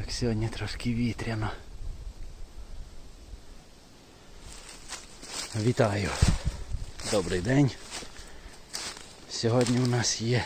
Так сьогодні трошки вітряно. Вітаю. Добрий день. Сьогодні у нас є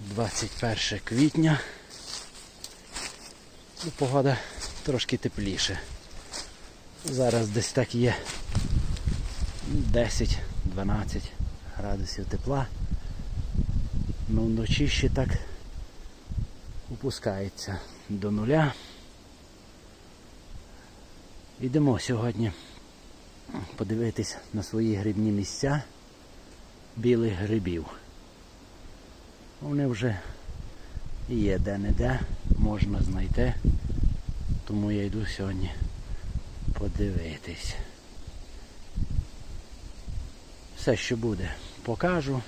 21 квітня. І погода трошки тепліше. Зараз десь так є 10-12 градусів тепла. Ну вночі ще так опускається до нуля. Йдемо сьогодні подивитись на свої грибні місця білих грибів. Вони вже є де-не-де, можна знайти, тому я йду сьогодні подивитись. Все, що буде, покажу.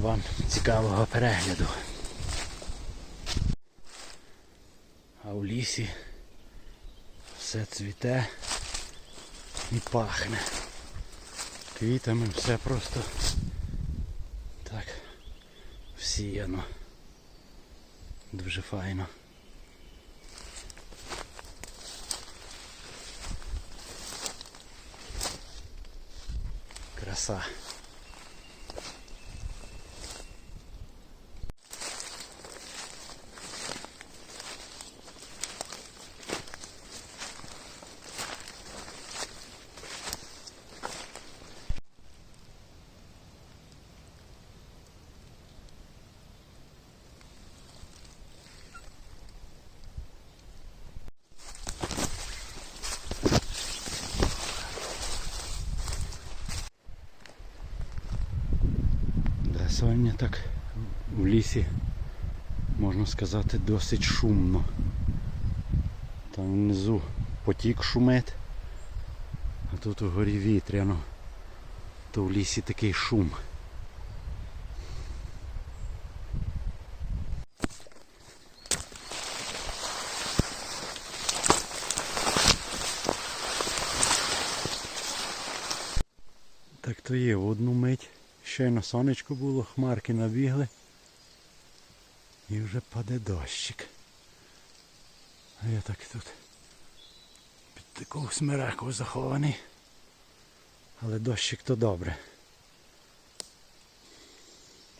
Вам цікавого перегляду. Лісі все цвіте і пахне. Квітами все просто так всіяно. Дуже файно. Краса. Сьогодні так в лісі, можна сказати, досить шумно. Там внизу потік шумить, а тут угорі вітряно, то в лісі такий шум. Так то є, в одну мить щойно сонечко було, хмарки набігли. І вже паде дощик. А я так тут під таку смираку захований. Але дощик то добре.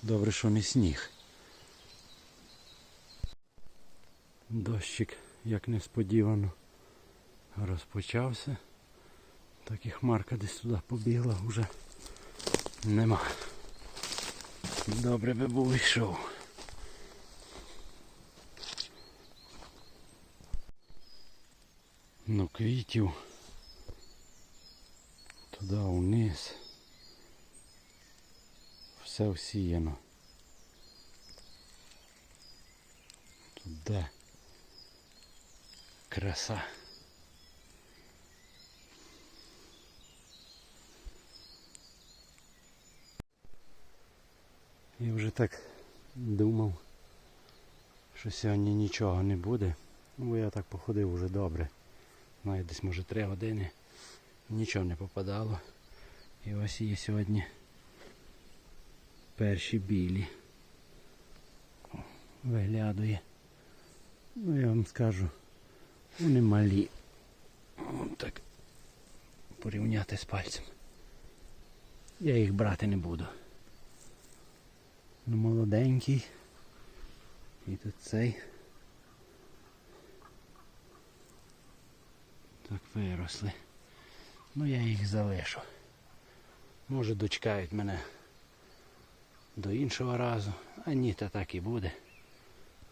Добре, що не сніг. Дощик, як несподівано, розпочався. Так і хмарка десь туди побігла вже нема. Добре би був йшов. Ну квітів туди вниз. Все всіяно. Туди. Краса. Я вже так думав, що сьогодні нічого не буде. Ну, бо я так походив вже добре. Навіть десь може три години. Нічого не попадало. І ось є сьогодні перші білі. Виглядує. Ну я вам скажу, вони малі. О, так порівняти з пальцем. Я їх брати не буду. Ну, молоденький. І тут цей. Так виросли. Ну я їх залишу. Може дочекають мене до іншого разу. А ні, та так і буде.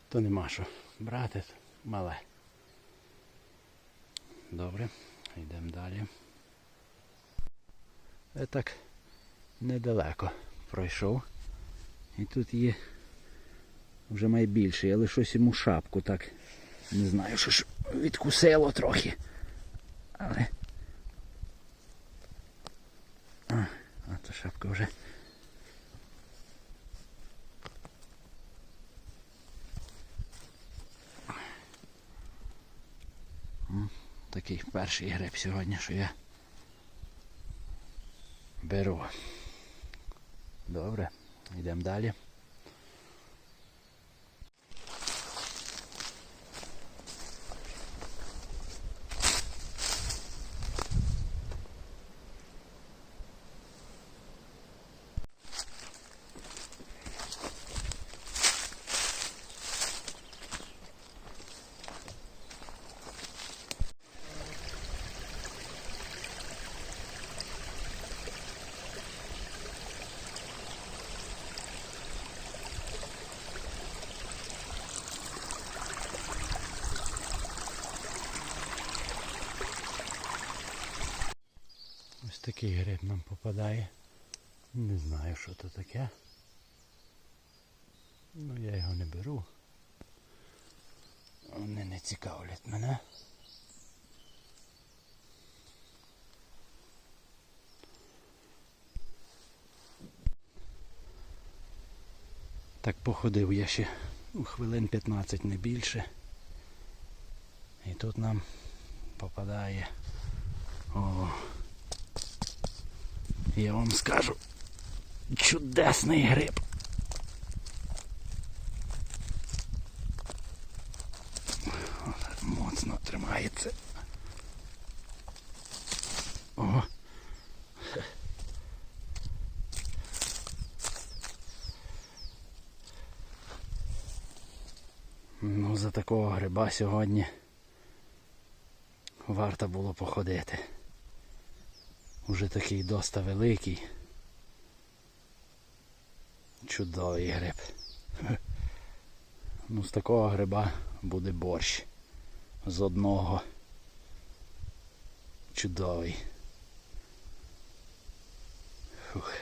То нема що брати мале. Добре, йдемо далі. Я так недалеко пройшов. І тут є вже найбільший, але щось йому шапку так. Не знаю, що ж відкусило трохи. Але. А, а то шапка вже. Такий перший гриб сьогодні, що я беру. Добре, йдемо далі. Такий гриб нам попадає. Не знаю, що то таке. Ну я його не беру. Вони не цікавлять мене. Так походив я ще ну, хвилин 15 не більше. І тут нам попадає. О, я вам скажу. Чудесний гриб. Моцно тримається. О. Ну, за такого гриба сьогодні варто було походити. Уже такий доста великий. Чудовий гриб. Ну, з такого гриба буде борщ. З одного. Чудовий. Фух.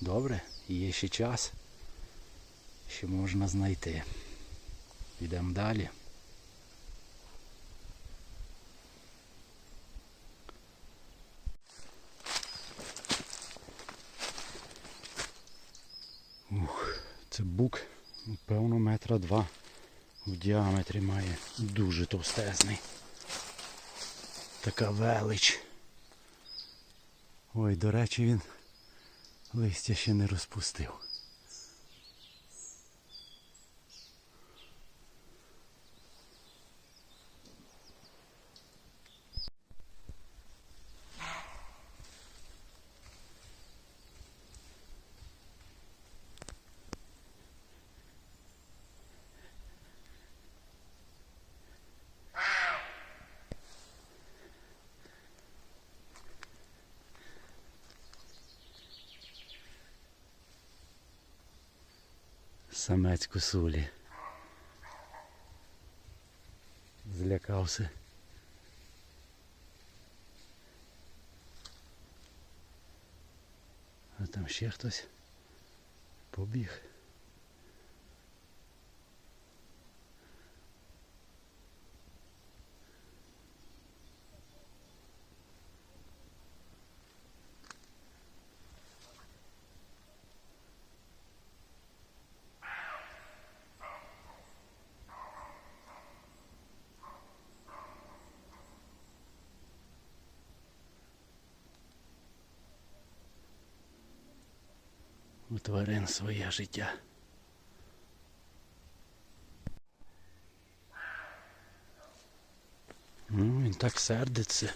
Добре, є ще час. Ще можна знайти. Йдемо далі. Ух, це бук, певно, метра два в діаметрі має. Дуже товстезний. Така велич. Ой, до речі, він листя ще не розпустив. Самець косулі. Злякався. А там ще хтось побіг. У тварин своє життя. Ну, він так сердиться.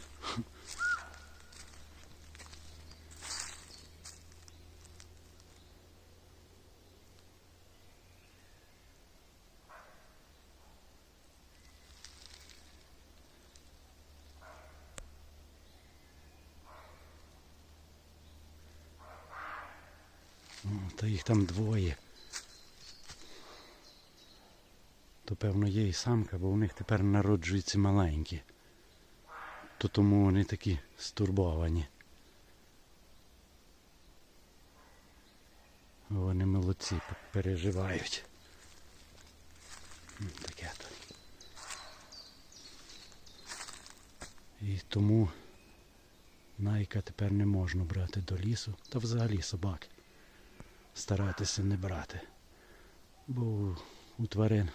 О, Та їх там двоє. То певно є і самка, бо у них тепер народжуються маленькі. То тому вони такі стурбовані. Вони молодці, переживають. Таке то. І тому найка тепер не можна брати до лісу, та взагалі собак старатися не брати. Бо у, тварин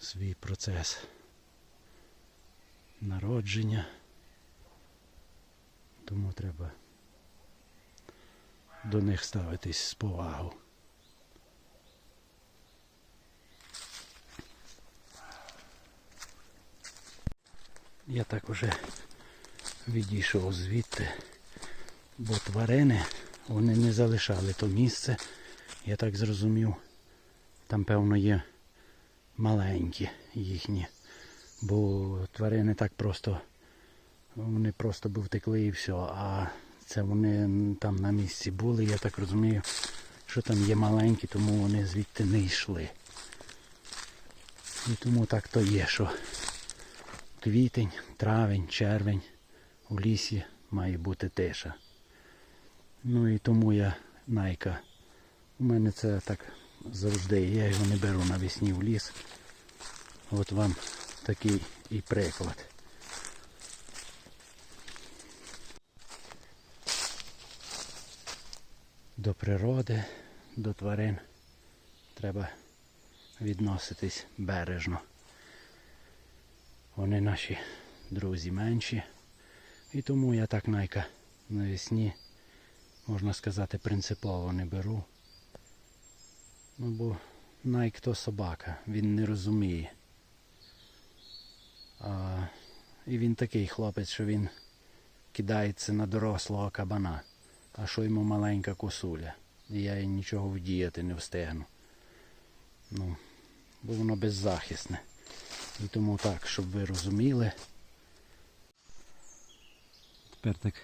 свій процес народження. Тому треба до них ставитись з повагою. Я так уже відійшов звідти, бо тварини вони не залишали то місце. Я так зрозумів. Там, певно, є маленькі їхні. Бо тварини так просто, вони просто би втекли і все. А це вони там на місці були, я так розумію, що там є маленькі, тому вони звідти не йшли. І тому так то є, що квітень, травень, червень у лісі має бути тиша. Ну і тому я найка. У мене це так завжди. Я його не беру навесні в ліс. От вам такий і приклад. До природи, до тварин треба відноситись бережно. Вони наші друзі менші. І тому я так найка навесні, можна сказати, принципово не беру. Ну бо найк то собака, він не розуміє. А, і він такий хлопець, що він кидається на дорослого кабана, а що йому маленька косуля. І я їй нічого вдіяти не встигну. Ну, бо воно беззахисне. І тому так, щоб ви розуміли. Тепер так,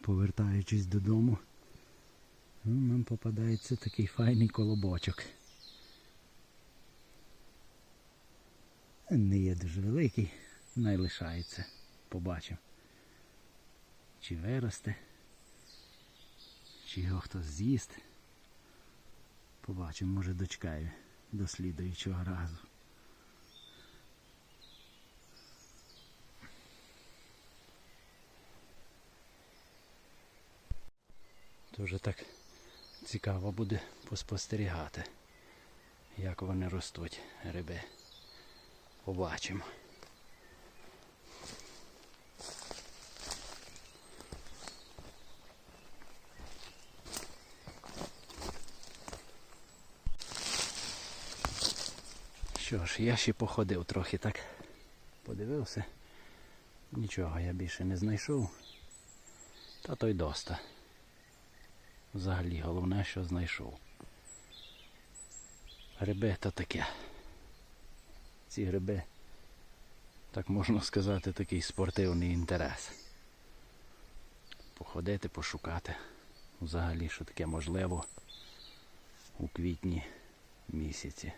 повертаючись додому, ну, нам попадається такий файний колобочок. Не є дуже великий, най лишається. Побачимо. Чи виросте, чи його хтось з'їсть. Побачимо, може дочекаю до слідуючого разу. Дуже так цікаво буде поспостерігати, як вони ростуть, гриби. Побачимо. Що ж, я ще походив трохи так, подивився. Нічого я більше не знайшов. Та то й доста. Взагалі головне, що знайшов. Гриби то таке. Ці гриби, так можна сказати, такий спортивний інтерес. Походити, пошукати. Взагалі, що таке можливо у квітні місяці.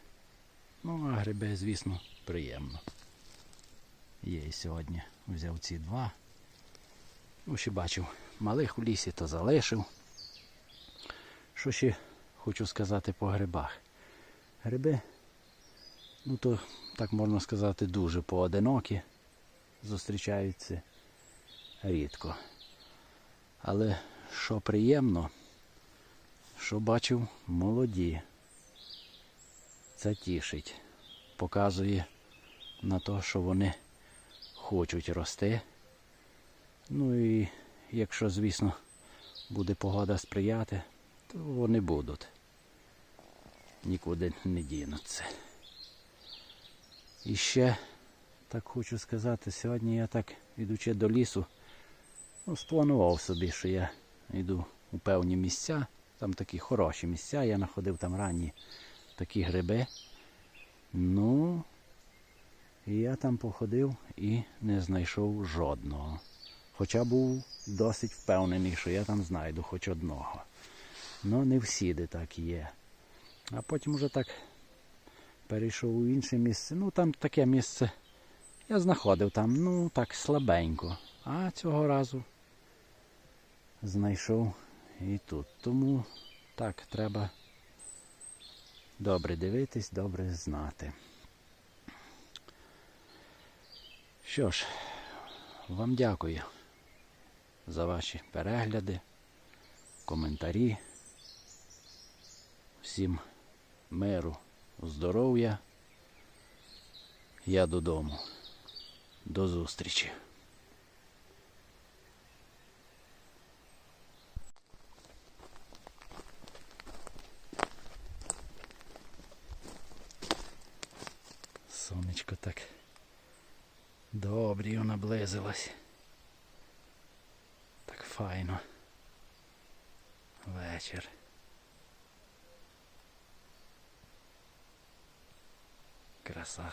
Ну, а гриби, звісно, приємно. Є і сьогодні. Взяв ці два. Ну, ще бачив, малих у лісі то залишив. Що ще хочу сказати по грибах? Гриби, ну то, так можна сказати, дуже поодинокі. Зустрічаються рідко. Але що приємно, що бачив молоді. Це тішить. Показує на те, що вони хочуть рости. Ну і якщо, звісно, буде погода сприяти, то вони будуть. Нікуди не дінуться. І ще так хочу сказати, сьогодні я так, ідучи до лісу, ну, спланував собі, що я йду у певні місця, там такі хороші місця, я знаходив там ранні такі гриби. Ну, і я там походив і не знайшов жодного. Хоча був досить впевнений, що я там знайду хоч одного. Ну, не всіди так є. А потім вже так перейшов у інше місце. Ну, там таке місце. Я знаходив там, ну, так слабенько. А цього разу знайшов і тут. Тому так, треба добре дивитись, добре знати. Що ж, вам дякую за ваші перегляди, коментарі. Всім миру, здоров'я. Я додому. До зустрічі. Сонечко так добрі наблизилось. Так файно. Вечір. Краса.